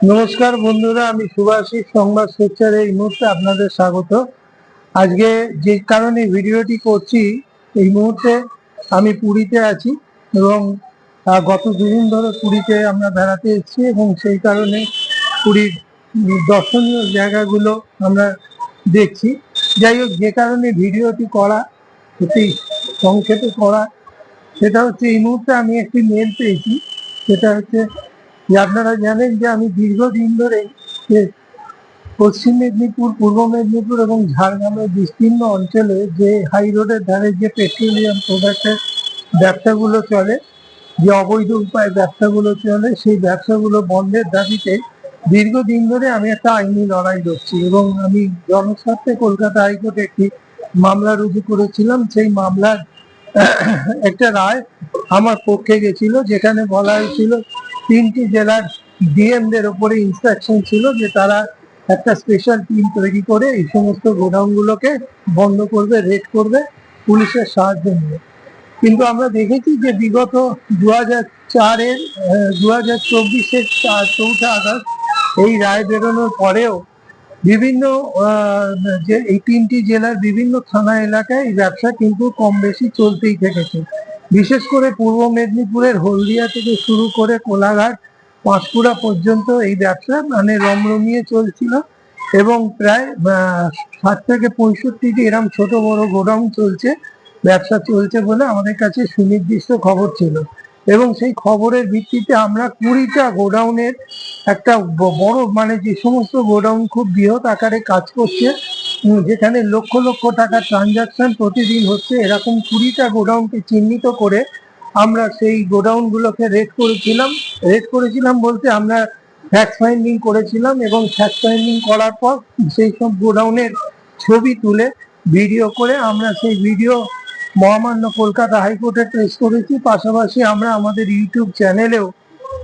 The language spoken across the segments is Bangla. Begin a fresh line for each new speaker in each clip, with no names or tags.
নমস্কার বন্ধুরা, আমি সুভাষিস, সংবাদ সোচ্চার এই মুহূর্তে আপনাদের স্বাগত। আজকে যে কারণে ভিডিওটি করছি, এই মুহূর্তে আমি পুরীতে আছি এবং গত দুদিন ধরে পুরীতে আমরা বেড়াতে এসেছি এবং সেই কারণে পুরীর দর্শনীয় জায়গাগুলো আমরা দেখছি। যাই হোক, যে কারণে ভিডিওটি করা অতি সংক্ষেপে করা, সেটা হচ্ছে এই মুহূর্তে আমি একটি মেল পেয়েছি, সেটা হচ্ছে যে আপনারা জানেন যে আমি দীর্ঘদিন ধরে পশ্চিম মেদিনীপুর, পূর্ব মেদিনীপুর এবং ঝাড়গ্রামের বিস্তীর্ণ অঞ্চলে যে হাই রোডের ধারে যে পেট্রোলিয়াম প্রোডাক্টের ব্যবসাগুলো চলে, যে অবৈধ উপায়ে ব্যবসাগুলো চলে, সেই ব্যবসাগুলো বন্ধের দাবিতে দীর্ঘদিন ধরে আমি একটা আইনি লড়াই লড়ছি এবং আমি জনস্বার্থে কলকাতা হাইকোর্টে একটি মামলা রুজু করেছিলাম। সেই মামলার একটা রায় আমার পক্ষে গেছিল, যেখানে বলা হয়েছিল তিনটি জেলার ডিএমদের ওপরে ইনস্ট্রাকশন ছিল যে তারা একটা স্পেশাল টিম তৈরি করে এই সমস্ত গোডাউনগুলোকে বন্ধ করবে রেড করবে পুলিশের সাহায্য নিয়ে। কিন্তু আমরা দেখেছি যে বিগত দু হাজার চারের দু হাজার চব্বিশের চৌঠা আগস্ট এই রায় বেরোনোর পরেও বিভিন্ন যে এই তিনটি জেলার বিভিন্ন থানা এলাকায় এই ব্যবসা কিন্তু কম বেশি চলতেই থেকেছে। বিশেষ করে পূর্ব মেদিনীপুরের হলদিয়া থেকে শুরু করে কোলাঘাট, পাঁশকুড়া পর্যন্ত এই ব্যবসা মানে রমরমিয়ে চলছিল এবং প্রায় ষাট থেকে পঁয়ষট্টিটি এরম ছোট বড় গোডাউন চলছে, ব্যবসা চলছে বলে আমাদের কাছে সুনির্দিষ্ট খবর ছিল। এবং সেই খবরের ভিত্তিতে আমরা কুড়িটা গোডাউনের একটা বড় মানে যে সমস্ত গোডাউন খুব বৃহৎ আকারে কাজ করছে যেখানে লক্ষ লক্ষ টাকা ট্রানজাকশন প্রতিদিন হচ্ছে, এরকম কুড়িটা গোডাউনকে চিহ্নিত করে আমরা সেই গোডাউনগুলোকে রেড করেছিলাম। রেড করেছিলাম বলতে আমরা ফ্যাক্ট ফাইন্ডিং করেছিলাম এবং ফ্যাক্ট ফাইন্ডিং করার পর সেই সব গোডাউনের ছবি তুলে ভিডিও করে আমরা সেই ভিডিও মহামান্য কলকাতা হাইকোর্টে প্রেস করেছি। পাশাপাশি আমরা আমাদের ইউটিউব চ্যানেলেও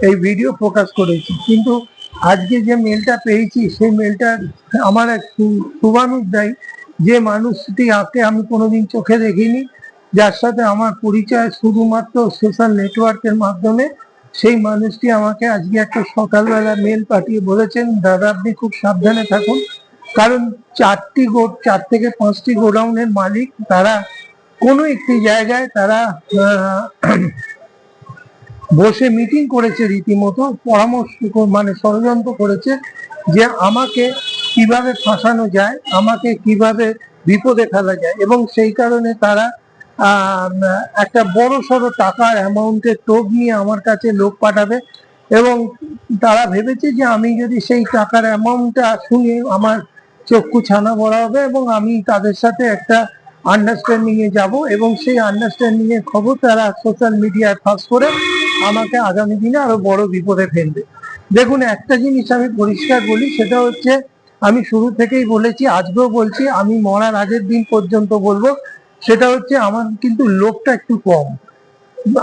এই ভিডিও প্রকাশ করেছি। কিন্তু আজকে যে মেলটা পেয়েছি, সেই মেলটা আমার এক শুভানুধ্যায়ী যে মানুষটি আগে আমি কোনোদিন চোখে দেখিনি, যার সাথে আমার পরিচয় শুধুমাত্র সোশ্যাল নেটওয়ার্কের মাধ্যমে, সেই মানুষটি আমাকে আজকে একটা সকালবেলা মেল পাঠিয়ে বলেছেন, দাদা, আপনি খুব সাবধানে থাকুন। কারণ চারটি গো, চার থেকে পাঁচটি গোডাউনের মালিক, তারা কোনো একটি জায়গায় তারা বসে মিটিং করেছে রীতিমতো, পরামর্শ মানে ষড়যন্ত্র করেছে যে আমাকে কীভাবে ফাঁসানো যায়, আমাকে কীভাবে বিপদে ফেলা যায় এবং সেই কারণে তারা একটা বড় সড়ো টাকার অ্যামাউন্টের টোপ নিয়ে আমার কাছে লোক পাঠাবে এবং তারা ভেবেছে যে আমি যদি সেই টাকার অ্যামাউন্টটা শুনে আমার চক্ষু ছানা বড়া হবে এবং আমি তাদের সাথে একটা আন্ডারস্ট্যান্ডিংয়ে যাব এবং সেই আন্ডারস্ট্যান্ডিংয়ের খবর তারা সোশ্যাল মিডিয়ায় ফাঁস করে আমাকে আগামী দিনে আরও বড় বিপদে ফেলবে। দেখুন, একটা জিনিস আমি পরিষ্কার বলি, সেটা হচ্ছে আমি শুরু থেকেই বলেছি, আজকেও বলছি, আমি মরার আগের দিন পর্যন্ত বলব, সেটা হচ্ছে আমার কিন্তু লোভটা একটু কম।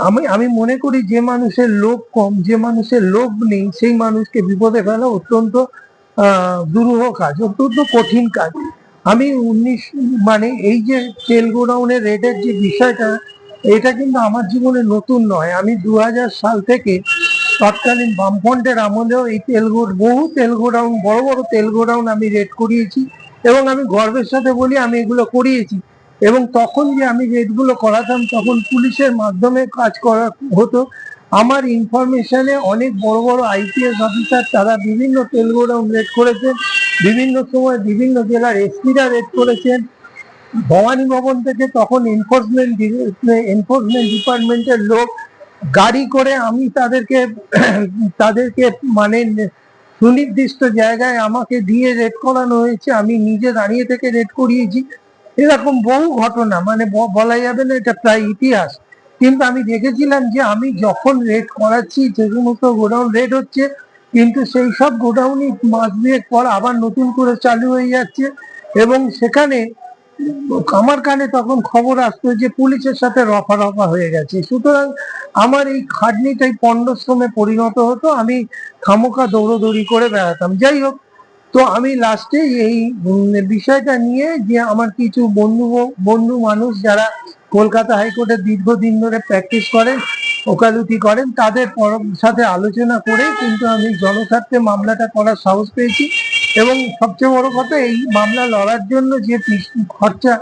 আমি আমি মনে করি যে মানুষের লোভ কম, যে মানুষের লোভ নেই, সেই মানুষকে বিপদে ফেলা অত্যন্ত দুরূহ কাজ, অত্যন্ত কঠিন কাজ। আমি উনিশ মানে এই যে তেল গোডাউনের রেটের যে বিষয়টা এটা কিন্তু আমার জীবনে নতুন নয়। আমি দু হাজার সাল থেকে তৎকালীন বামফ্রন্টের আমলেও এই তেল বহু তেল গোডাউন, বড় বড় তেল গোডাউন আমি রেড করিয়েছি এবং আমি গর্বের সাথে বলি আমি এগুলো করিয়েছি। এবং তখন যে আমি রেডগুলো করাতাম, তখন পুলিশের মাধ্যমে কাজ করা হতো। আমার ইনফরমেশনে অনেক বড় বড় আইপিএস অফিসার, তারা বিভিন্ন তেল গোডাউন রেড করেছেন, বিভিন্ন সময় বিভিন্ন জেলার এসপিরা রেড করেছেন। ভবানী ভবন থেকে তখন এনফোর্সমেন্ট এনফোর্সমেন্ট ডিপার্টমেন্টের লোক গাড়ি করে আমি তাদেরকে তাদেরকে মানে সুনির্দিষ্ট জায়গায় আমাকে দিয়ে রেড করানো হয়েছে। আমি নিজে দাঁড়িয়ে থেকে রেড করিয়েছি। এরকম বহু ঘটনা মানে বলা যাবে না, এটা প্রায় ইতিহাস। কিন্তু আমি দেখেছিলাম যে আমি যখন রেড করাচ্ছি, যে সমস্ত গোডাউন রেড হচ্ছে, কিন্তু সেই সব গোডাউনই মাস দুয়েক পর আবার নতুন করে চালু হয়ে যাচ্ছে এবং সেখানে আমার কানে তখন খবর আসতো যে পুলিশের সাথে রফা রফা হয়ে গেছে। সুতরাং আমার এই খাটনিটাই পণ্ডশ্রমে পরিণত হতো। আমি খামোখা দৌড়োদৌড়ি করে বেড়াতাম। যাই হোক, তো আমি লাস্টে এই বিষয়টা নিয়ে যে আমার কিছু বন্ধু বন্ধু মানুষ যারা কলকাতা হাইকোর্টে দীর্ঘদিন ধরে প্র্যাকটিস করেন, ওকালতি করেন, তাদের সাথে আলোচনা করে কিন্তু আমি জনস্বার্থে মামলাটা করার সাহস পেয়েছি। এবং সবচেয়ে বড় কথা, এই মামলা লড়ার জন্য যে খরচা,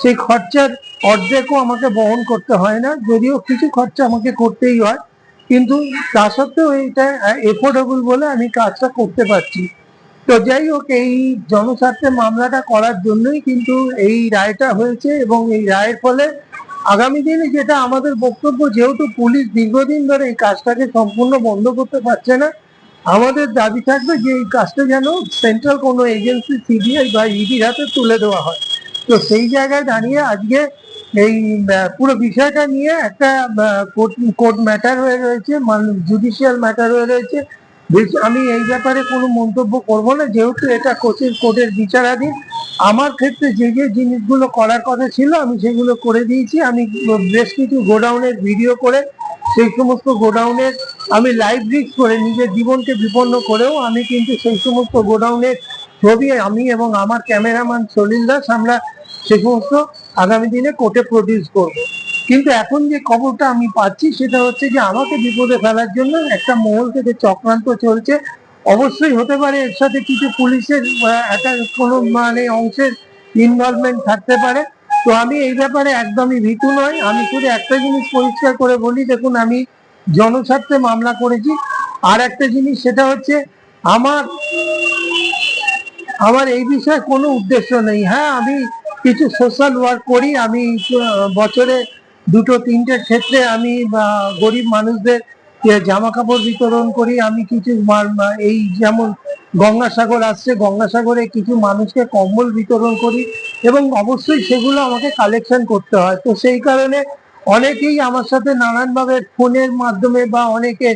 সেই খরচার অর্ধেকও আমাকে বহন করতে হয় না, যদিও কিছু খরচা আমাকে করতেই হয়। কিন্তু তা সত্ত্বেও এটা এফোর্ডেবল বলে আমি কাজটা করতে পারছি। তো যাই হোক, এই জনস্বার্থে মামলাটা করার জন্যই কিন্তু এই রায়টা হয়েছে এবং এই রায়ের ফলে আগামী দিনে যেটা আমাদের বক্তব্য, যেহেতু পুলিশ দীর্ঘদিন ধরে এই কাজটাকে সম্পূর্ণ বন্ধ করতে পারছে না আমাদের দাবি থাকবে যে এই কাজটা যেন সেন্ট্রাল কোনো এজেন্সি সিবিআই বা ইডির হাতে তুলে দেওয়া হয়। তো সেই জায়গায় দাঁড়িয়ে আজকে এই পুরো বিষয়টা নিয়ে একটা কোর্ট ম্যাটার হয়ে রয়েছে জুডিশিয়াল ম্যাটার হয়ে রয়েছে। আমি এই ব্যাপারে কোনো মন্তব্য করব না, যেহেতু এটা কোচের কোর্টের বিচারাধীন। আমার ক্ষেত্রে যে যে জিনিসগুলো করার কথা ছিল, আমি সেগুলো করে দিয়েছি। আমি বেশ কিছু গোডাউনের ভিডিও করে সেই সমস্ত গোডাউনের আমি লাইভ রিক্স করে নিজের জীবনকে বিপন্ন করেও আমি কিন্তু সেই সমস্ত গোডাউনের ছবি আমি এবং আমার ক্যামেরাম্যান সলিল দাস আমরা সে সমস্ত আগামী দিনে কোর্টে প্রডিউস করব। কিন্তু এখন যে খবরটা আমি পাচ্ছি সেটা হচ্ছে যে আমাকে বিপদে ফেলার জন্য একটা মহল থেকে চক্রান্ত চলছে। অবশ্যই হতে পারে এর সাথে কিছু পুলিশের একটা কোনো মানে অংশের ইনভলভমেন্ট থাকতে পারে। তো আমি এই ব্যাপারে একদমই ভীতু নয় আমি শুধু একটা জিনিস পরিষ্কার করে বলি, দেখুন আমি জনস্বার্থে মামলা করেছি। আর একটা জিনিস, সেটা হচ্ছে আমার আমার এই বিষয়ে কোনো উদ্দেশ্য নেই। হ্যাঁ আমি কিছু সোশ্যাল ওয়ার্ক করি। আমি বছরে দুটো, তিনটে ক্ষেত্রে আমি গরিব মানুষদের জামা কাপড় বিতরণ করি। আমি কিছু এই যেমন গঙ্গাসাগর আসছে, গঙ্গাসাগরে কিছু মানুষকে কম্বল বিতরণ করি এবং অবশ্যই সেগুলো আমাকে কালেকশন করতে হয়। তো সেই কারণে অনেকেই আমার সাথে নানানভাবে ফোনের মাধ্যমে বা অনেকে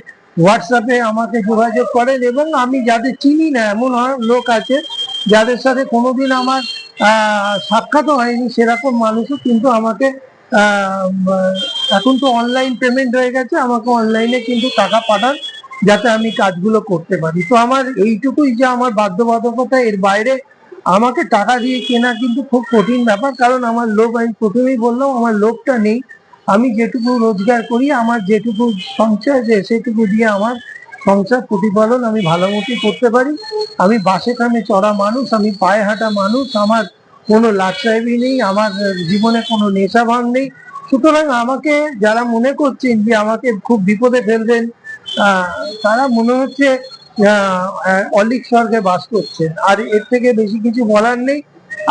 হোয়াটসঅ্যাপে আমাকে যোগাযোগ করেন এবং আমি যাদের চিনি না, এমন লোক আছে যাদের সাথে কোনোদিন আমার সাক্ষাৎও হয়নি সেরকম মানুষও কিন্তু আমাকে এখন তো অনলাইন পেমেন্ট হয়ে গেছে, আমাকে অনলাইনে কিন্তু টাকা পাঠান যাতে আমি কাজগুলো করতে পারি। তো আমার এইটুকুই যে আমার বাধ্যবাধকতা, এর বাইরে আমাকে টাকা দিয়ে কেনা কিন্তু খুব কঠিন ব্যাপার, কারণ আমার লোক, আমি প্রথমেই বললাম আমার লোকটা নেই। আমি যেটুকু রোজগার করি, আমার যেটুকু সঞ্চয় আছে, সেটুকু দিয়ে আমার সংসার প্রতিপালন আমি ভালো মতো করতে পারি। আমি বাসে কামে চড়া মানুষ, আমি পায়ে হাঁটা মানুষ, আমার কোনো লাটসাহেবি নেই, আমার জীবনে কোনো নেশা ভাঙ নেই। সুতরাং আমাকে যারা মনে করছেন যে আমাকে খুব বিপদে ফেলবেন তারা মনে হচ্ছে অলিক স্বর্গে বাস করছেন। আর এর থেকে বেশি কিছু বলার নেই।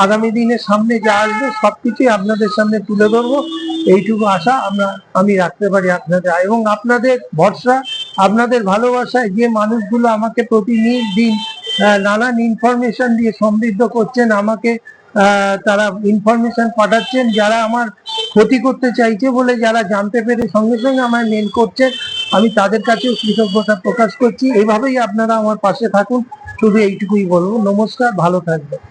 আগামী দিনে সামনে যা আসবে, সবকিছুই আপনাদের সামনে তুলে ধরবো। এইটুকু আশা আমরা, আমি রাখতে পারি আপনাদের এবং আপনাদের ভরসা, আপনাদের ভালোবাসায় যে মানুষগুলো আমাকে প্রতিদিন নানান ইনফরমেশন দিয়ে সমৃদ্ধ করছেন, আমাকে তারা ইনফরমেশন পাঠাচ্ছেন, যারা আমার ক্ষতি করতে চাইছে বলে যারা জানতে পেরে সঙ্গে সঙ্গে আমায় মেল করছেন, আমি তাদের কাছেও কৃতজ্ঞতা প্রকাশ করছি। এইভাবেই আপনারা আমার পাশে থাকুন। শুধু এইটুকুই বলব। নমস্কার, ভালো থাকবেন।